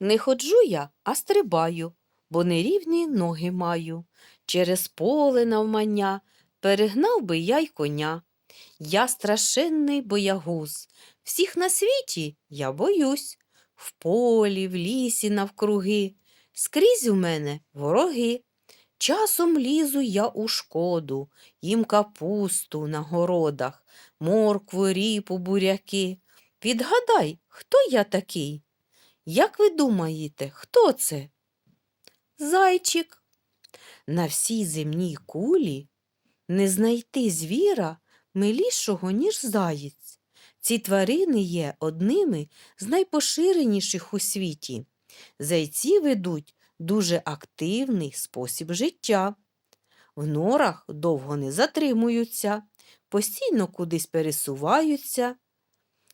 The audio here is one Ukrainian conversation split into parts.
Не ходжу я, а стрибаю, бо нерівні ноги маю. Через поле навмання перегнав би я й коня. Я страшенний боягуз, всіх на світі я боюсь. В полі, в лісі навкруги, скрізь у мене вороги. Часом лізу я у шкоду, їм капусту на городах, моркву, ріпу, буряки. Відгадай, хто я такий? Як ви думаєте, хто це? Зайчик. На всій земній кулі не знайти звіра милішого, ніж заєць. Ці тварини є одними з найпоширеніших у світі. Зайці ведуть дуже активний спосіб життя. В норах довго не затримуються, постійно кудись пересуваються.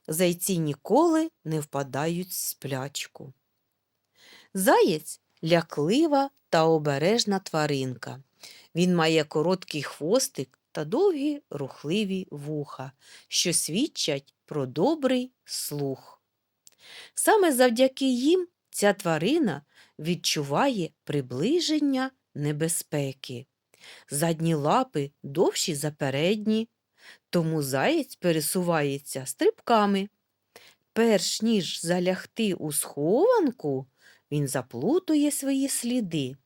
Зайці ніколи не впадають в сплячку. Заєць ляклива та обережна тваринка. Він має короткий хвостик та довгі рухливі вуха, що свідчать про добрий слух. Саме завдяки їм ця тварина відчуває приближення небезпеки. Задні лапи довші за передні, тому заєць пересувається стрибками. Перш ніж залягти у схованку, він заплутує свої сліди.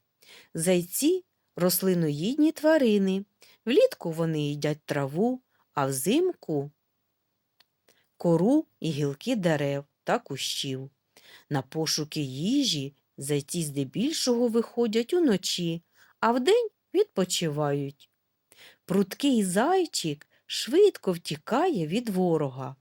Зайці рослиноїдні тварини. Влітку вони їдять траву, а взимку кору і гілки дерев та кущів. На пошуки їжі зайці здебільшого виходять уночі, а вдень відпочивають. Прудкий зайчик швидко втікає від ворога.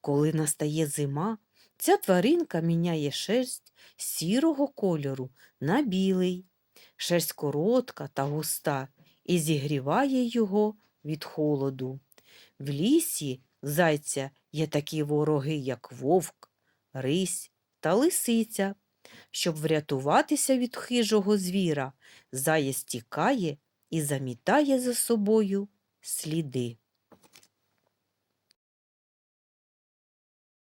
Коли настає зима, ця тваринка міняє шерсть сірого кольору на білий. Шерсть коротка та густа і зігріває його від холоду. В лісі зайця є такі вороги, як вовк, рись та лисиця. Щоб врятуватися від хижого звіра, заєць тікає і замітає за собою сліди.